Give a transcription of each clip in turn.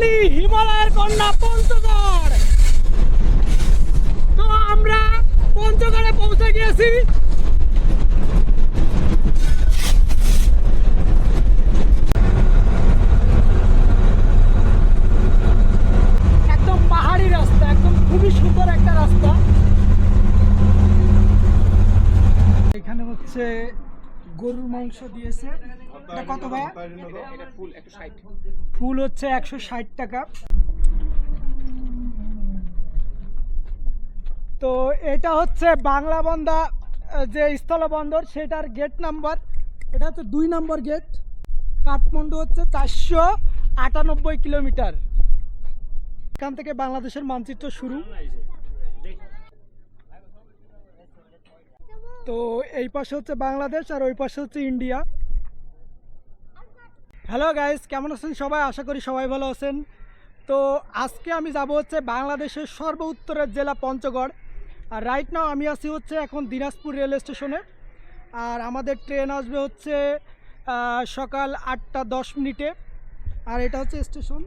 Finally হিমালয়ের কন্যা পঞ্চগড়। তো আমরা পঞ্চগড়ে পৌঁছে গিয়েছি। একদম পাহাড়ি রাস্তা, একদম খুবই সুন্দর একটা রাস্তা। এখানে হচ্ছে গরুর মাংস দিয়েছে। এটা কত ভাইয়া? ফুল হচ্ছে একশো ষাট টাকা। তো এটা হচ্ছে বাংলা বন্দা যে স্থলবন্দর সেটার গেট নাম্বার এটা হচ্ছে দুই নম্বর গেট কাঠমান্ডু হচ্ছে চারশো আটানব্বই কিলোমিটার। এখান থেকে বাংলাদেশের মানচিত্র শুরু। তো এই পাশে হচ্ছে বাংলাদেশ আর ওই পাশে হচ্ছে ইন্ডিয়া। হ্যালো গাইস কেমন আছেন সবাই? আশা করি সবাই ভালো আছেন। তো আজকে আমি যাব হচ্ছে বাংলাদেশের সর্ব উত্তরের জেলা পঞ্চগড়। আর রাইট নাও আমি আছি হচ্ছে এখন দিনাজপুর রেল স্টেশনে। আর আমাদের ট্রেন আসবে হচ্ছে সকাল আটটা দশ মিনিটে। আর এটা হচ্ছে স্টেশন।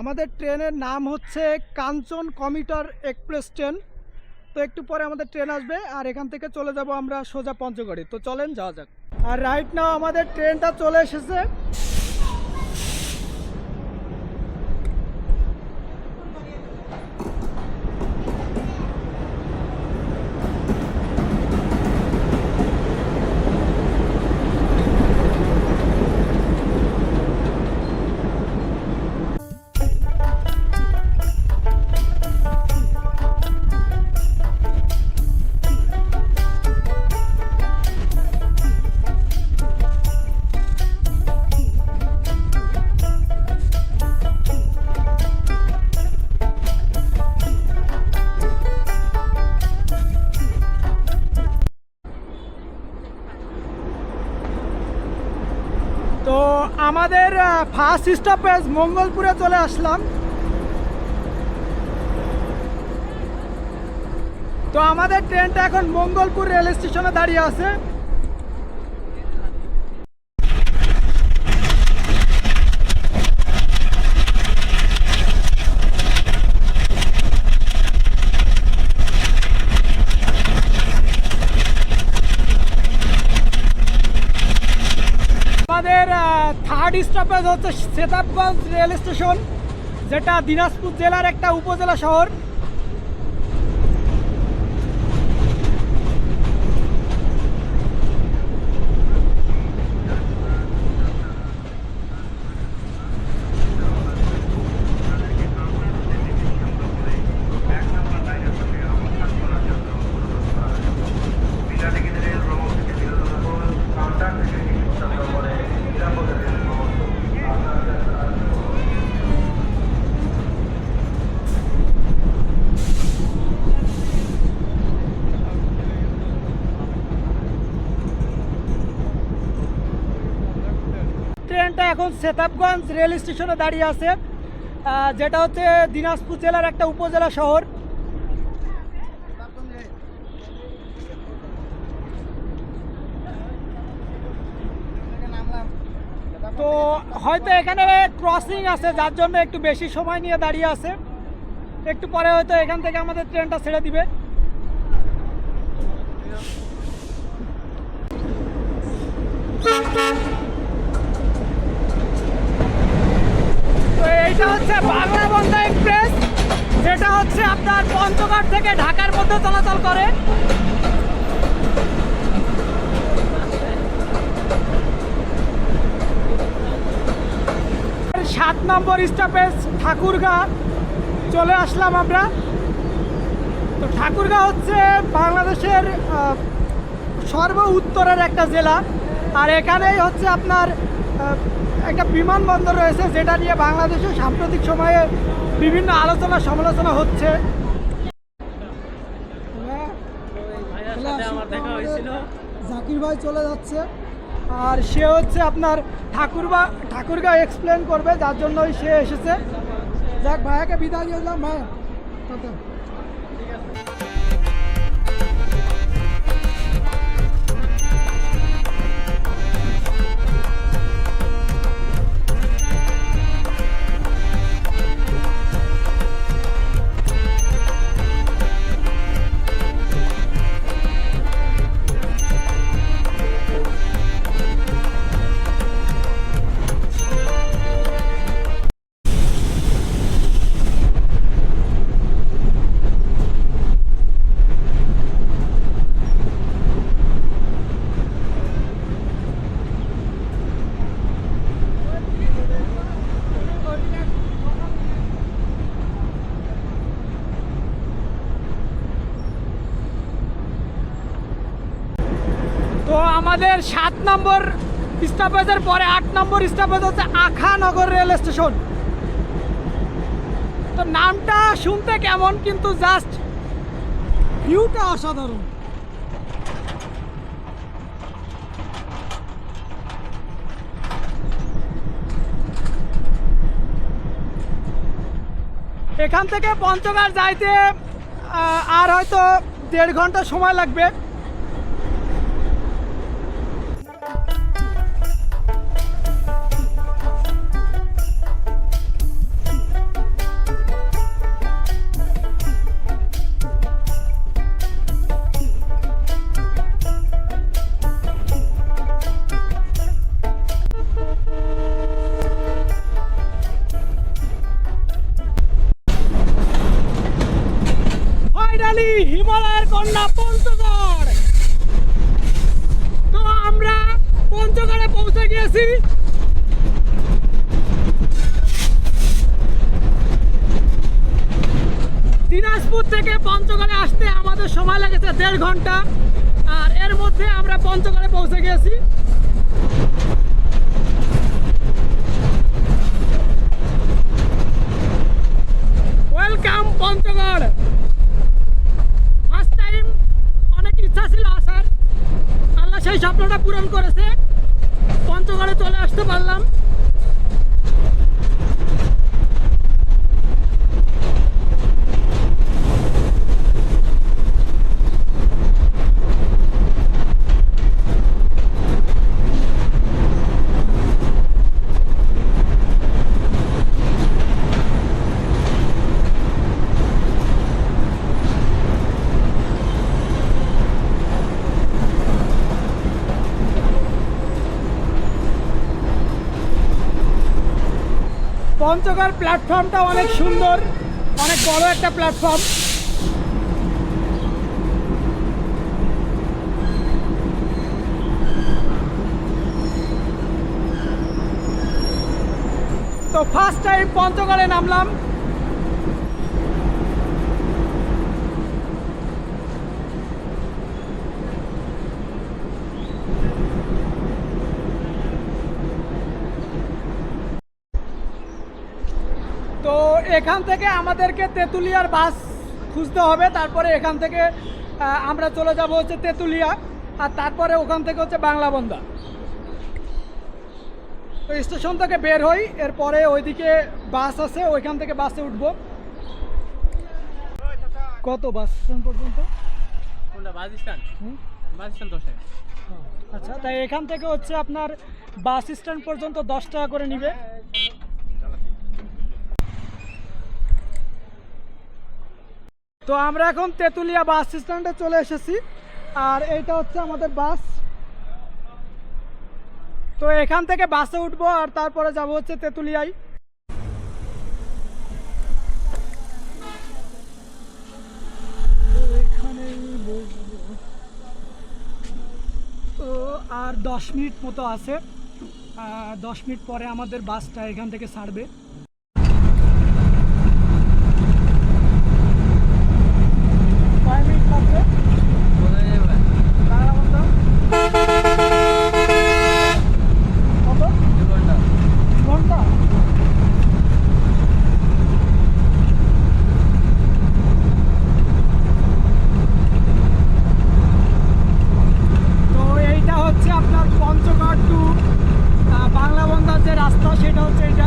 আমাদের ট্রেনের নাম হচ্ছে কাঞ্চন কমিটার এক্সপ্রেস ট্রেন। তো একটু পরে আমাদের ট্রেন আসবে, আর এখান থেকে চলে যাব আমরা সোজা পঞ্চগড়ে। তো চলেন, যাওয়া যাক। আর রাইট নাও আমাদের ট্রেনটা চলে এসেছে। তো আমাদের ফার্স্ট স্টপেজ মঙ্গলপুরে চলে আসলাম। তো আমাদের ট্রেনটা এখন মঙ্গলপুর রেল স্টেশনে দাঁড়িয়ে আছে আমাদের থার্ড স্টপেজ হচ্ছে সেতাবগঞ্জ রেল স্টেশন যেটা দিনাজপুর জেলার একটা উপজেলা শহর। এখন সেতাবগঞ্জ রেল স্টেশনে দাঁড়িয়ে আছে যেটা হচ্ছে দিনাজপুর জেলার একটা উপজেলা শহর। তো হয়তো এখানে ক্রসিং আছে, যার জন্য একটু বেশি সময় নিয়ে দাঁড়িয়ে আছে। একটু পরে হয়তো এখান থেকে আমাদের ট্রেনটা ছেড়ে দিবে তো এইটা হচ্ছে বাংলা বন্ধা এক্সপ্রেস যেটা আপনার পঞ্চগড় থেকে ঢাকার মধ্যে চলাচল করে। সাত নম্বর স্টপেজ ঠাকুরগা। চলে আসলাম আমরা। তো ঠাকুরগা হচ্ছে বাংলাদেশের সর্ব উত্তরের একটা জেলা। আর এখানেই হচ্ছে আপনার একটা বিমানবন্দর রয়েছে, যেটা নিয়ে বাংলাদেশে সাম্প্রতিক সময়ে বিভিন্ন আলোচনা সমালোচনা হচ্ছে। জাকির ভাই চলে যাচ্ছে। আর সে হচ্ছে আপনার ঠাকুরবা, ঠাকুরগা এক্সপ্লেন করবে, যার জন্যই সে এসেছে। যাক, ভাইয়াকে বিদায় দিয়ে দিলাম ভাই আমাদের সাত নম্বর স্টপেজের পরে আট নম্বর স্টপেজ হচ্ছে আখানগর রেল স্টেশন। তো নামটা শুনতে কেমন, কিন্তু জাস্ট ভিউটা অসাধারণ। এখান থেকে পঞ্চগড় যাইতে আর হয়তো দেড় ঘণ্টা সময় লাগবে। থেকে পঞ্চগড়ে আসতে আমাদের সময় লেগেছে দেড় ঘণ্টা। আর এর মধ্যে আমরা পঞ্চগড়ে পৌঁছে গিয়েছি ওয়েলকাম পঞ্চগড়। ফার্স্ট টাইম অনেক ইচ্ছা ছিল আসার। আল্লাহ সেই স্বপ্নটা পূরণ করেছে পঞ্চগড়ে চলে আসতে পারলাম পঞ্চগড় প্ল্যাটফর্মটা অনেক সুন্দর অনেক বড় একটা প্ল্যাটফর্ম তো ফার্স্ট টাইম পঞ্চগড়ে নামলাম তো এখান থেকে আমাদেরকে তেঁতুলিয়ার বাস খুঁজতে হবে। তারপরে এখান থেকে আমরা চলে যাব হচ্ছে তেঁতুলিয়া আর তারপরে ওখান থেকে হচ্ছে বাংলা বন্দা তো স্টেশন থেকে বের হই এরপরে ওইদিকে বাস আছে ওইখান থেকে বাসে উঠবো। কত বাস স্ট্যান্ড? পর্যন্ত আচ্ছা তাই এখান থেকে হচ্ছে আপনার বাস স্ট্যান্ড পর্যন্ত দশ টাকা করে নিবে। তো আমরা এখন তেঁতুলিয়া বাস স্ট্যান্ডে চলে এসেছি। আর এইটা হচ্ছে আমাদের বাস। তো এখান থেকে বাসে উঠবো আর তারপরে যাব হচ্ছে তেঁতুলিয়ায়। তো আর দশ মিনিট মতো আছে। দশ মিনিট পরে আমাদের বাসটা এখান থেকে ছাড়বে কয় মিনিট লাগবে বাংলা বন্ধ কত ঘণ্টা তো এইটা হচ্ছে আপনার পঞ্চগড় টু বাংলা বন্ধার যে রাস্তা সেটা হচ্ছে এইটা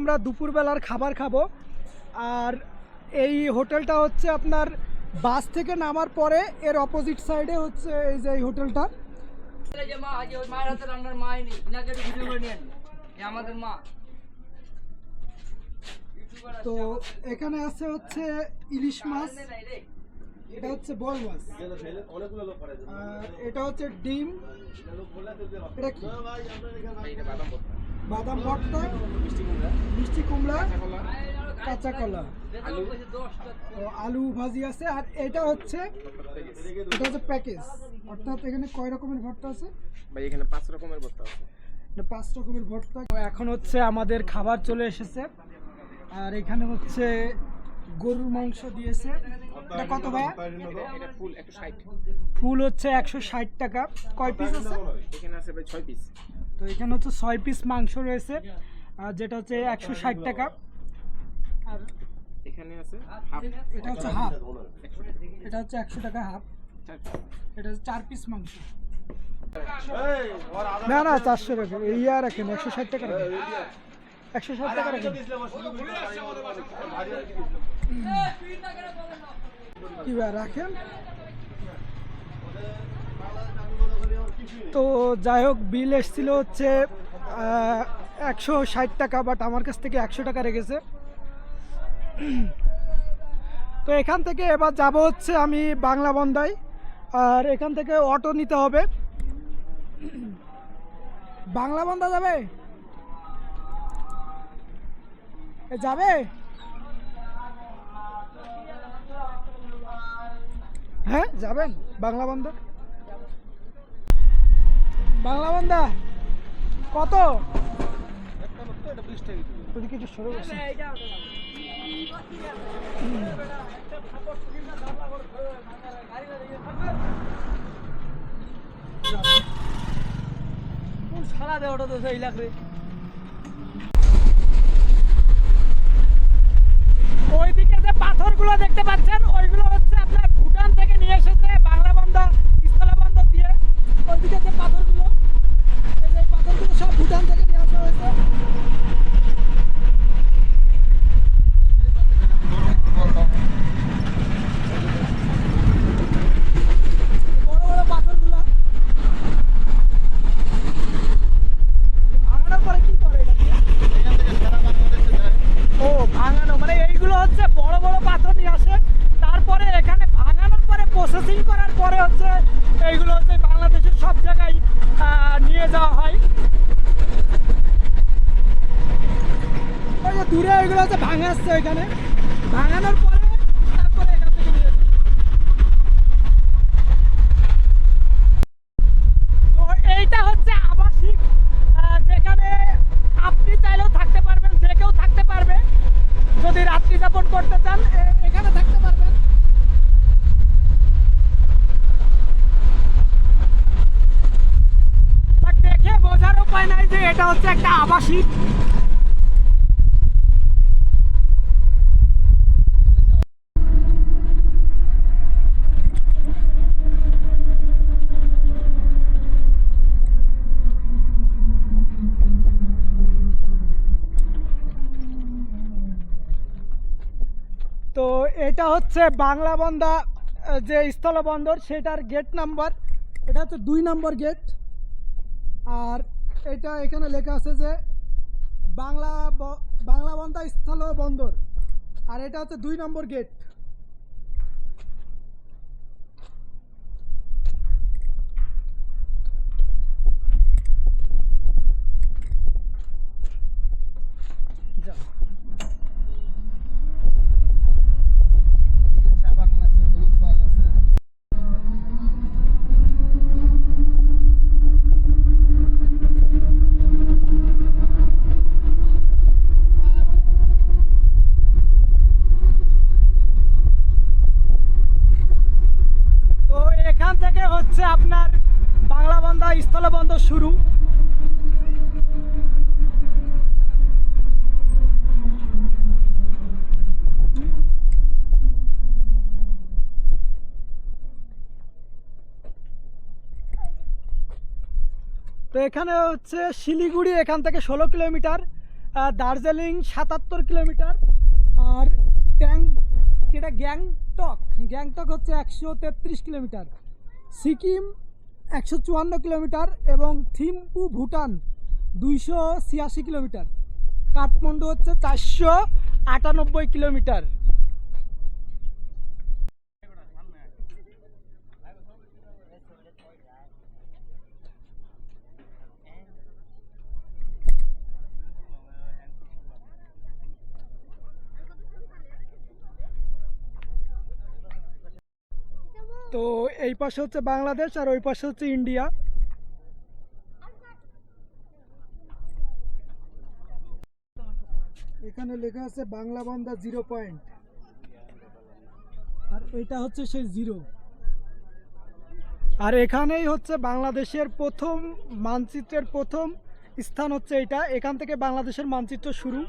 আমরা দুপুরবেলার খাবার খাব। আর এই হোটেলটা হচ্ছে আপনার বাস থেকে নামার পরে এর অপোজিট সাইডে হচ্ছে এই যে এই হোটেলটা। তো এখানে আছে হচ্ছে ইলিশ মাছ এটা হচ্ছে বল মাছ। এটা হচ্ছে ডিম। এটা কি? বাদাম ভর্তা মিষ্টি কুমড়া কাঁচা কলা। আলু ভাজি আছে আর এটা হচ্ছে এটা হচ্ছে প্যাকেজ। অর্থাৎ এখানে কয় রকমের ভর্তা আছে? ভাই এখানে পাঁচ রকমের ভর্তা আছে। পাঁচ রকমের ভর্তা। এখন হচ্ছে আমাদের খাবার চলে এসেছে। আর এখানে হচ্ছে গরুর মাংস দিয়েছে। এটা কত ভাইয়া এটা ফুল হচ্ছে একশো ষাট টাকা কয় পিস আছে এখানে আছে ভাই ছয় পিস তো এখানে হচ্ছে ছয় পিস মাংস রয়েছে আর যেটা হচ্ছে একশো ষাট টাকা আর এখানে আছে হাফ এটা হচ্ছে হাফ এটা হচ্ছে একশো টাকা হাফ এটা হচ্ছে চার পিস মাংস না না চারশো টাকা এই আর রাখেন একশো ষাট টাকা রাখেন একশো ষাট টাকা রাখেন কি ভাই রাখেন তো যাই হোক, বিল এসেছিল হচ্ছে একশো ষাট টাকা বাট আমার কাছ থেকে একশো টাকা রেখেছে। তো এখান থেকে এবার যাব হচ্ছে আমি বাংলা বন্দায়, আর এখান থেকে অটো নিতে হবে। বাংলা বন্দা যাবে? যাবে? হ্যাঁ যাবেন? বাংলা বন্দা বাংলা বন্দা কত? একটু সরে বসে কোন সারা দে ওটা তো সেই লাগবে ওইদিকে যে পাথরগুলো দেখতে পাচ্ছেন, ওইগুলো হচ্ছে আপনার ভুটান থেকে নিয়ে এসেছে, বাংলা বন্ধ স্থলা বন্ধ দিয়ে। ওইদিকে যে পাথরগুলো, এই যে পাথরগুলো সব ভুটান থেকে নিয়ে আসা হয়েছে। ভাঙানো মানে এইগুলো হচ্ছে বড় বড় পাথর নিয়ে আসে। তারপরে এখানে প্রসেসিং করার পরে হচ্ছে এইগুলো হচ্ছে বাংলাদেশের সব জায়গায় নিয়ে যাওয়া হয়। দূরে এগুলো হচ্ছে ভাঙাচ্ছে এখানে ভাঙানোর পরে যদি রাত্রি যাপন করতে চান এখানে থাকতে পারবেন। এটা হচ্ছে একটা আবাসিক। তো এটা হচ্ছে বাংলা বন্দা যে স্থলবন্দর, সেটার গেট নাম্বার এটা হচ্ছে দুই নম্বর গেট আর এটা এখানে লেখা আছে যে বাংলা বাংলা বন্দা স্থল বন্দর। আর এটা হচ্ছে দুই নম্বর গেট। এখানে হচ্ছে শিলিগুড়ি, এখান থেকে ষোলো কিলোমিটার দার্জিলিং সাতাত্তর কিলোমিটার, আর ট্যাং যেটা গ্যাংটক। গ্যাংটক হচ্ছে একশো তেত্রিশ কিলোমিটার, সিকিম একশো চুয়ান্ন কিলোমিটার এবং থিম্পু ভুটান দুইশো ছিয়াশি কিলোমিটার, কাঠমান্ডু হচ্ছে চারশো আটানব্বই কিলোমিটার। তো এই পাশে হচ্ছে বাংলাদেশ আর ওই পাশে হচ্ছে ইন্ডিয়া। এখানে লেখা আছে বাংলা বান্দা জিরো পয়েন্ট। আর এটা হচ্ছে সেই জিরো। আর এখানেই হচ্ছে বাংলাদেশের প্রথম মানচিত্রের প্রথম স্থান হচ্ছে এটা। এখান থেকে বাংলাদেশের মানচিত্র শুরু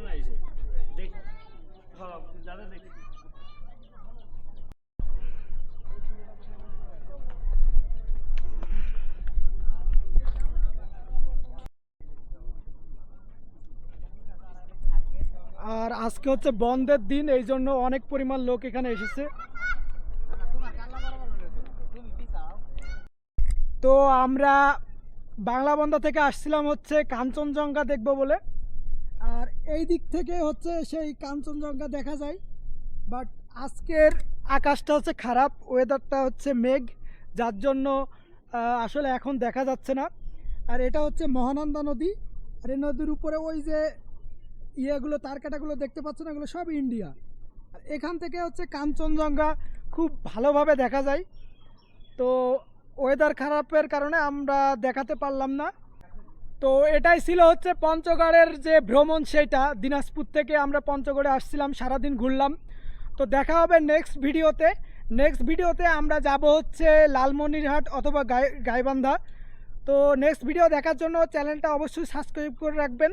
আর আজকে হচ্ছে বন্ধের দিন, এই জন্য অনেক পরিমাণ লোক এখানে এসেছে। তো আমরা বাংলা বন্ধ থেকে আসছিলাম হচ্ছে কাঞ্চনজঙ্ঘা দেখব বলে। আর এই দিক থেকে হচ্ছে সেই কাঞ্চনজঙ্ঘা দেখা যায়। বাট আজকের আকাশটা হচ্ছে খারাপ ওয়েদারটা হচ্ছে মেঘ, যার জন্য আসলে এখন দেখা যাচ্ছে না। আর এটা হচ্ছে মহানন্দা নদী। আর এই নদীর উপরে ওই যে ইয়েগুলো, তার কাটাগুলো দেখতে পাচ্ছেন এগুলো সব ইন্ডিয়া। আর এখান থেকে হচ্ছে কাঞ্চনজঙ্ঘা খুব ভালোভাবে দেখা যায়। তো ওয়েদার খারাপের কারণে আমরা দেখাতে পারলাম না। তো এটাই ছিল হচ্ছে পঞ্চগড়ের যে ভ্রমণ সেইটা দিনাজপুর থেকে আমরা পঞ্চগড়ে আসছিলাম, সারাদিন ঘুরলাম। তো দেখা হবে নেক্সট ভিডিওতে। নেক্সট ভিডিওতে আমরা যাব হচ্ছে লালমনিরহাট অথবা গাই, গাইবান্ধা। তো নেক্সট ভিডিও দেখার জন্য চ্যানেলটা অবশ্যই সাবস্ক্রাইব করে রাখবেন।